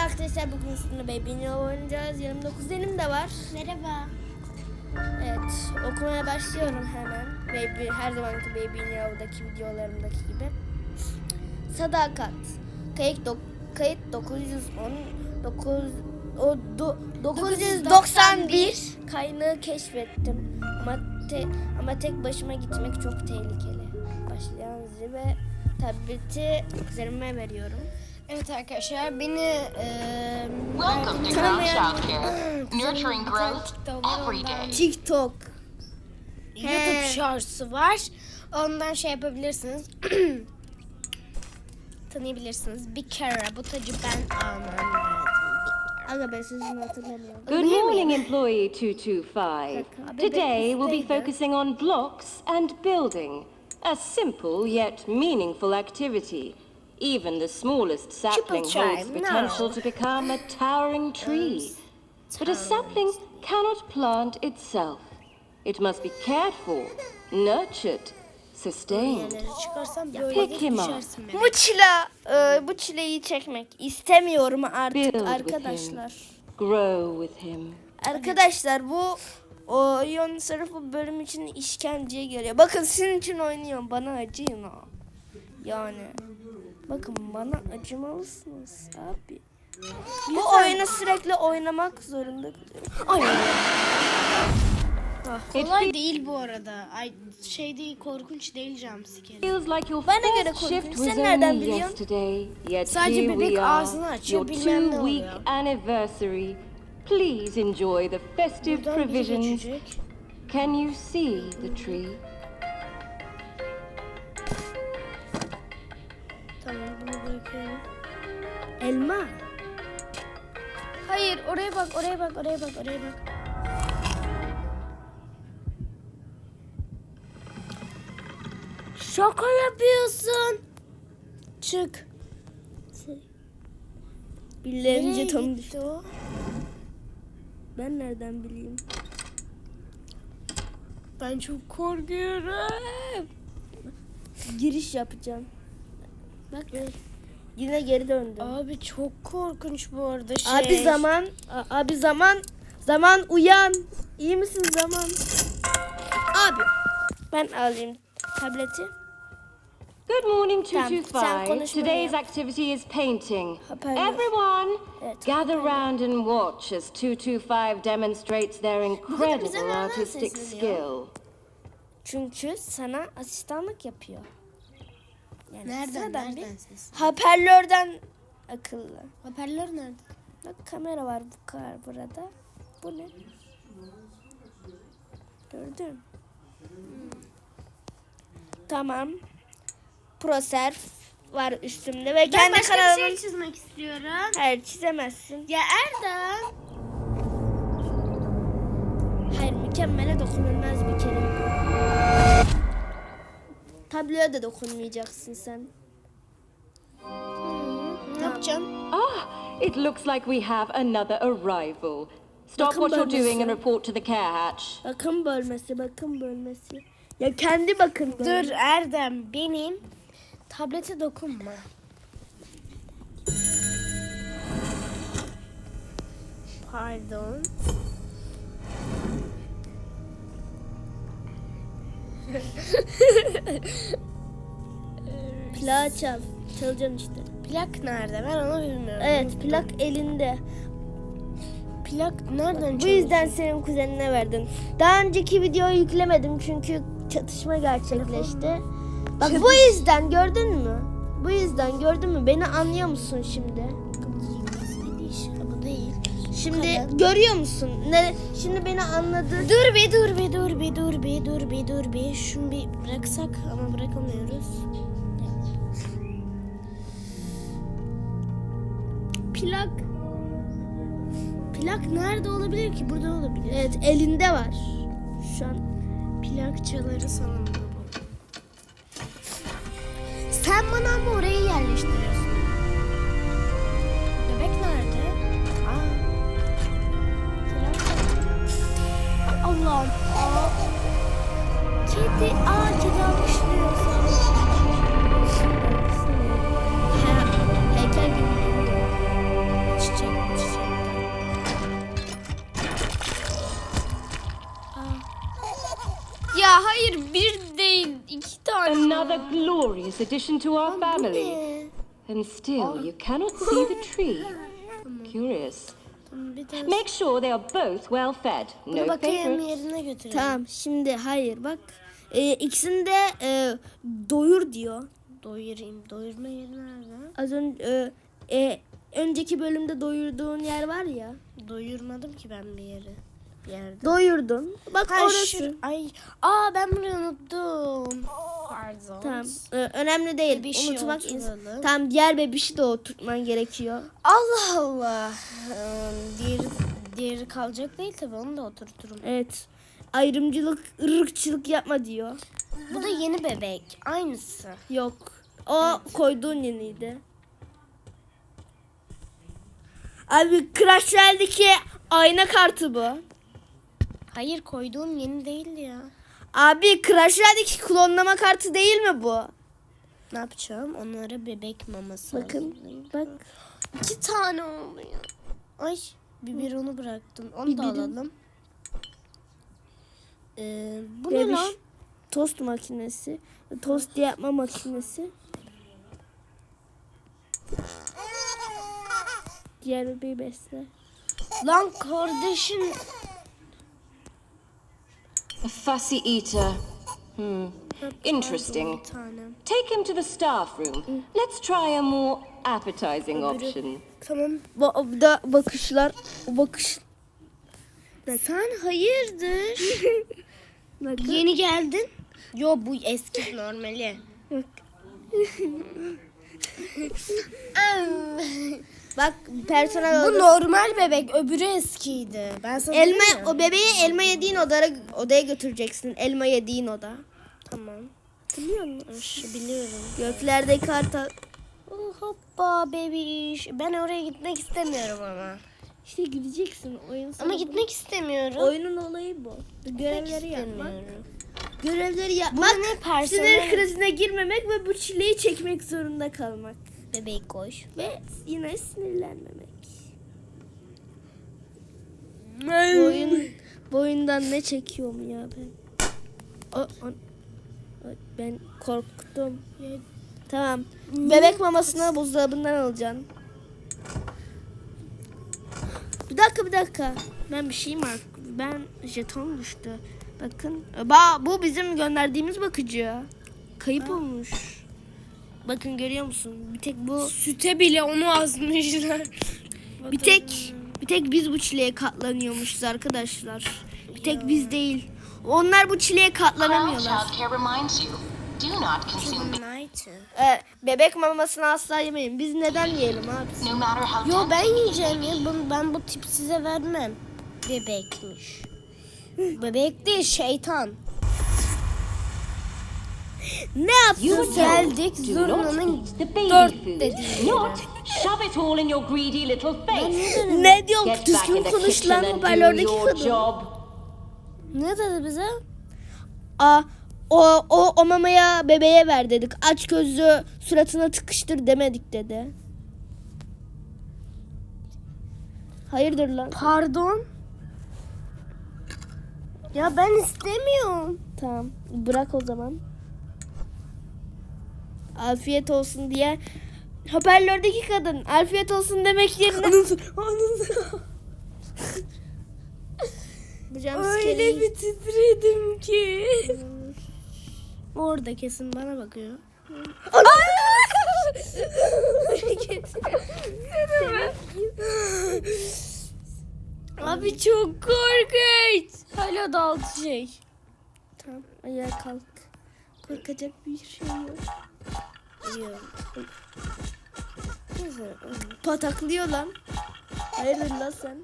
arkadaşlar bugün sizinle Baby oynayacağız. Yanımda kuzenim de var. Merhaba. Evet okumaya başlıyorum hemen. Baby, her zamanki Baby New'daki videolarımdaki gibi. Sadakat. Kayıt, dok kayıt 910 9 o, do, 991 kaynağı keşfettim. Ama te, ama tek başıma gitmek çok tehlikeli. Başlayan ve tableti kuzenime veriyorum. Evet arkadaşlar beni Welcome to Ground Childcare, nurturing growth every day. TikTok. YouTube şarjısı var. Ondan şey yapabilirsiniz. Tanıyabilirsiniz. Bir kere bu tacı ben almam lazım. Aga ben sözünü hatırlamıyorum. Good morning, employee 225. Today we'll be focusing on blocks and building. A simple yet meaningful activity. Even the smallest sapling holds potential no. to become a towering tree. But a sapling cannot plant itself. It must be cared for, nurtured, sustained. Pick him up. Bu çile, e, bu çileyi çekmek istemiyorum artık Build arkadaşlar. Grow with him. Arkadaşlar bu oyun sırf bu bölüm için işkenceye geliyor. Bakın sizin için oynuyorum. Bana acıyın ha. Yani. Bakın bana acımalısınız abi. Bu oyunu sürekli oynamak zorunda kalıyorum. Ay. It Kolay değil bu arada. Ay şey değil korkunç değil jumpscare. feels like your Bana göre first shift korkunç. was Sen nereden only biliyorsun? yesterday. Yet Sadece here bebek we are, ağzını açıyor, your bilmem ne two week oluyor. anniversary. Please enjoy the festive Buradan biri provisions. geçecek. Can you see the tree? Elma. Hayır oraya bak oraya bak oraya bak oraya bak. Şaka yapıyorsun. Çık. Nereye jeton gitti o? Ben nereden bileyim? Ben çok korkuyorum. Giriş yapacağım. Bak. Yine geri döndüm. Abi çok korkunç bu arada şey. Abi zaman, abi zaman, zaman uyan. İyi misin zaman? Abi. Ben alayım tableti. Good morning, sen 225. konuşmanı Today's activity is painting. Everyone, gather round and watch as 225 demonstrates their incredible artistic skill. Çünkü sana asistanlık yapıyor. Yani Nereden sıradan nereden bir ses? hoparlörden akıllı. Hoparlör nerede? Bak kamera var bu kadar burada. Bu ne? Gördün. Tamam. ProServe var üstümde ve Ben kendi başka bir kanalımın... şey çizmek istiyorum. Hayır çizemezsin. Ya Erdem. Hayır mükemmele dokunulmaz bir kere. Tabloya da dokunmayacaksın sen. Ne yapacağım? Ah, it looks like we have another arrival. Stop Bakın what you're doing and report to the care hatch. Bakım bölmesi, bakım bölmesi. Ya kendi bakın bölmesi. Dur Erdem benim tablete dokunma. Pardon. Plağı çal. Çalacaksın işte. Plak nerede? Ben onu bilmiyorum. Evet plak elinde. Plak nereden Bu yüzden senin kuzenine verdim. Daha önceki videoyu yüklemedim çünkü çatışma gerçekleşti. Bak bu yüzden gördün mü? Bu yüzden gördün mü? Beni anlıyor musun şimdi? Şimdi Kadın. görüyor musun? Ne? Şimdi beni anladı. Dur be dur be dur be dur be dur be dur be. Şunu bir bıraksak ama bırakamıyoruz. Plak. Plak nerede olabilir ki? Burada olabilir. Evet elinde var. Şu an Plak çaları bu. Sen bana ama orayı yerleştiriyorsun. Another glorious addition to our family. And still, you cannot see the tree. Curious. Bir tane Make sure they are both well fed. No bakayım favorites. yerine götürelim. Tamam şimdi hayır bak. E, ikisini de e, doyur diyor. Doyurayım. Doyurma yeri nerede? Az önce e, e, önceki bölümde doyurduğun yer var ya. Doyurmadım ki ben bir yeri. Bir yerde. Doyurdun. Bak Ha, orası. şu- Ay, aa ben burayı unuttum. Pardon. Tamam. e, önemli değil. Bebişi Unutmak oturalım. Tamam diğer bebişi de oturtman gerekiyor. Allah Allah. Ee, diğeri, diğeri kalacak değil tabii onu da oturturum. Evet. Ayrımcılık, ırkçılık yapma diyor. Bu da yeni bebek. Aynısı. Yok. O koyduğun yeniydi. Abi Crash Royale'deki ayna kartı bu. Hayır koyduğum yeni değil ya. Abi Crash Royale'deki klonlama kartı değil mi bu? Ne yapacağım? Onlara bebek maması Bakın. hazırlayayım. Bak. İki tane oldu ya. Ay biberonu bıraktım. Onu da alalım. Ee, bu ne Bebiş. lan? Tost makinesi. Tost yapma makinesi. Diğer bebeği besle. Lan kardeşim. A fussy eater. Hmm. Interesting. Take him to the staff room. Let's try a more appetizing option. Tamam. Bu bu da bakışlar. O bakış. Sen hayırdır? Bakın. Yeni geldin. Yo bu eski normali. Bak. Bak personel bu odası- normal bebek. Öbürü eskiydi. Ben sana Elma o bebeği elma yediğin odaya odaya götüreceksin. Elma yediğin oda. Tamam. Biliyor musun? Biliyorum. Göklerdeki kartal. Oh, hoppa bebiş. Ben oraya gitmek istemiyorum ama. İşte gideceksin oyun. Ama gitmek istemiyorum. oyunun olayı bu. Görevleri yapmak. istemiyorum. Görevleri yapmak. ne Sinir personel krizine girmemek ve bu çileyi çekmek zorunda kalmak. Bebek koş. Ve yine sinirlenmemek. Bu oyun, bu oyundan ne çekiyorum ya ben? O, o- ben korktum. Tamam. Bebek mamasını buzdolabından alacaksın. Bir dakika bir dakika. Ben bir şey var. Ben jeton düştü. Bakın. Ba bu bizim gönderdiğimiz bakıcı. Kayıp olmuş. Bakın görüyor musun? Bir tek bu Süte bile onu azmışlar. bir tek bir tek biz bu çileye katlanıyormuşuz arkadaşlar. Bir tek biz değil. Onlar bu çileye katlanamıyorlar. Ee, bebek mamasını asla yemeyin. Biz neden yiyelim abi? no Yo ben yiyeceğim ya. Ben, ben bu tip size vermem. Bebekmiş. Bebek değil şeytan. Ne You yaptın Geldik do zurnanın not eat the baby dört food. dediği Not shove it all in your greedy little face. Ne diyor? Get back Düzgün in the konuş kitchen lan and do hoparlördeki your kadın. Ne dedi bize? Aa, o, o, o mamaya bebeğe ver dedik. Aç gözlü suratına tıkıştır demedik dedi. Hayırdır lan? Pardon. Ya ben istemiyorum. Tamam. Bırak o zaman. Afiyet olsun diye hoparlördeki kadın afiyet olsun demek yerine Bu jumpscare'i- bir titredim ki. Orada kesin bana bakıyor. Abi çok korkunç. Hala da altı şey. Tamam ayağa kalk. Korkacak bir şey yok. Pataklıyor lan. Hayırdır lan sen?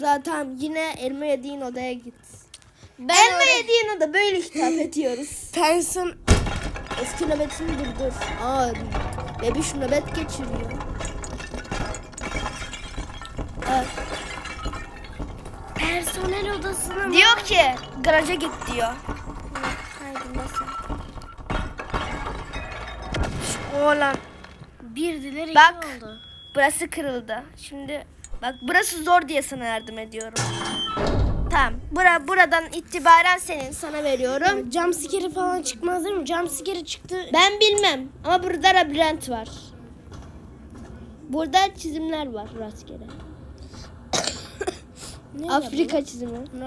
Daha tamam yine elma yediğin odaya git. Ben elma oraya- yediğin oda böyle hitap ediyoruz. Pensin Eski nöbetini durdur. Aa, bebiş nöbet geçiriyor. Aa, personel odasına mı? diyor ki garaja git diyor. Haydi nasıl? Oğlan Bir diler iki Bak. oldu. burası kırıldı. Şimdi bak burası zor diye sana yardım ediyorum. Tamam. Bura, buradan itibaren senin. Sana veriyorum. Jumpscare falan çıkmaz değil mi? Jumpscare çıktı. Ben bilmem ama burada labirent var. Burada çizimler var rastgele. Ne Afrika çizimi. Ne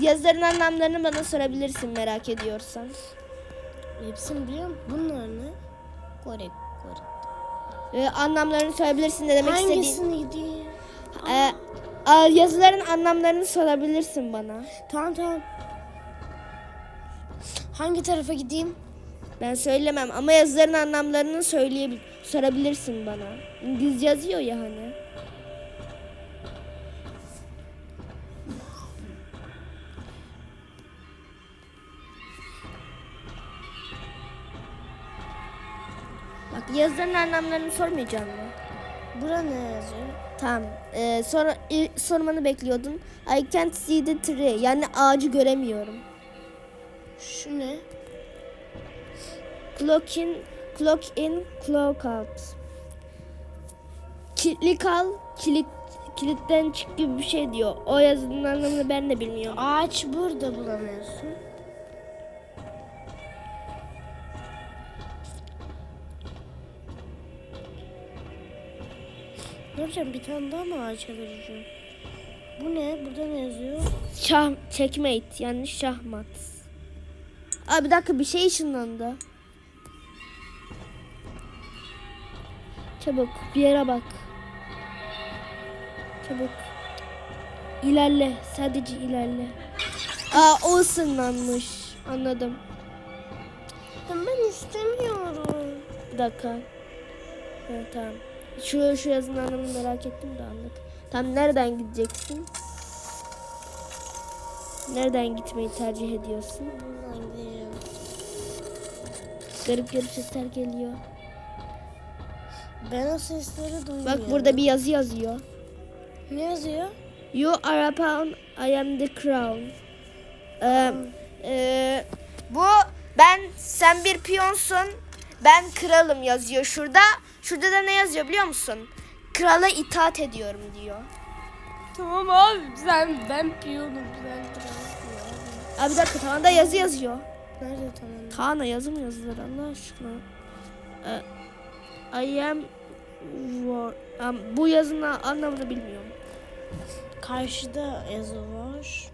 Yazıların anlamlarını bana sorabilirsin merak ediyorsan. Hepsini biliyorum. Bunlar ne? Kore, Kore. Ee, anlamlarını sorabilirsin ne demek istediğin. Hangisini gideyim? Ee, yazıların anlamlarını sorabilirsin bana. Tamam tamam. Hangi tarafa gideyim? Ben söylemem ama yazıların anlamlarını söyleyebil sorabilirsin bana. İngilizce yazıyor ya hani. Yazıların anlamlarını sormayacağım mı? Bura ne yazıyor? Tamam. Ee, sonra i- sormanı bekliyordun. I can't see the tree. Yani ağacı göremiyorum. Şu ne? Clock in, clock in, clock out. Kilitli kal, kilit, kilitten çık gibi bir şey diyor. O yazının anlamını ben de bilmiyorum. Ağaç burada bulamıyorsun. Ne yapacağım? Bir tane daha mı ağaç alacağım? Bu ne? Burada ne yazıyor? Şah, checkmate yani şahmat. Aa bir dakika bir şey ışınlandı. Çabuk bir yere bak. Çabuk. İlerle. Sadece ilerle. Aa o ısınlanmış. Anladım. Ben istemiyorum. Bir dakika. Ha, tamam. Şu, şu yazının anlamını merak ettim de anladım. Tam nereden gideceksin? Nereden gitmeyi tercih ediyorsun? Buradan gideceğim. Garip garip sesler geliyor. Ben o sesleri duymuyorum. Bak burada bir yazı yazıyor. Ne yazıyor? You are a pawn, I am the crown. Ee, e, bu ben sen bir piyonsun, ben kralım yazıyor şurada. Şurada da ne yazıyor biliyor musun? Krala itaat ediyorum diyor. Tamam abi sen ben piyonum sen kralsın Abi bir dakika tavanda yazı yazıyor. Nerede tamam? Tağına yazı mı yazılır Allah aşkına? Ee, I am war. Am- bu yazının anlamını bilmiyorum. Karşıda yazı var.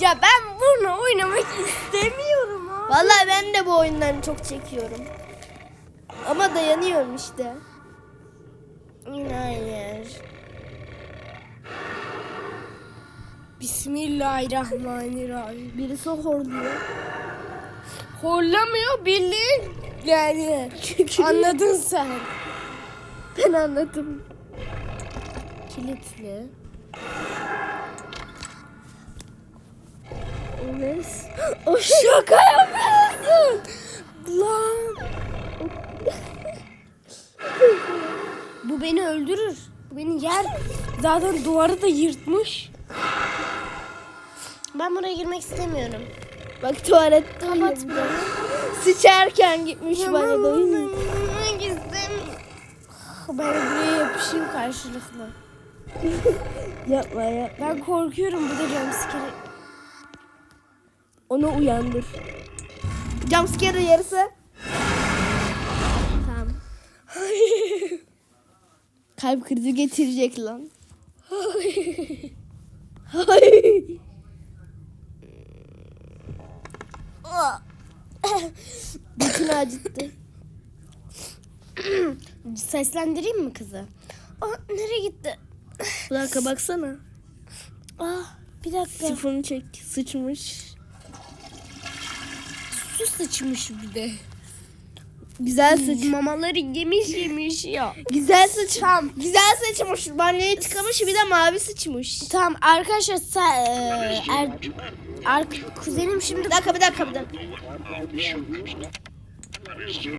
Ya ben Bunu oynamak istemiyorum. Vallahi ben de bu oyunları çok çekiyorum. Ama dayanıyorum işte. Hayır. Bismillahirrahmanirrahim. Birisi horluyor. Horlamıyor bildiğin yani. Anladın sen. Ben anladım. Kilitli. Ne? O şaka yapıyorsun. Lan. Bu beni öldürür. Bu beni yer. Zaten duvarı da yırtmış. Ben buraya girmek istemiyorum. Bak tuvalet kapat Sıçarken gitmiş bana da. Ben buraya yapışayım karşılıklı. Yapma ya. Ben korkuyorum bu da jumpscare. Onu uyandır. Jumpscare yarısı. Tamam. Kalp krizi getirecek lan. Bütün acıttı. Seslendireyim mi kızı? Aa, nereye gitti? Bir dakika baksana. Ah, bir dakika. Sifonu çek. Sıçmış. Su sıçmış bir de. Güzel sıç. Mamaları yemiş yemiş ya. Güzel sıç. Güzel sıçmış. Banyoya tıkamış bir de mavi sıçmış. Tamam arkadaşlar sen, e, er, ar- kuzenim şimdi Bir dakika bir dakika bir dakika.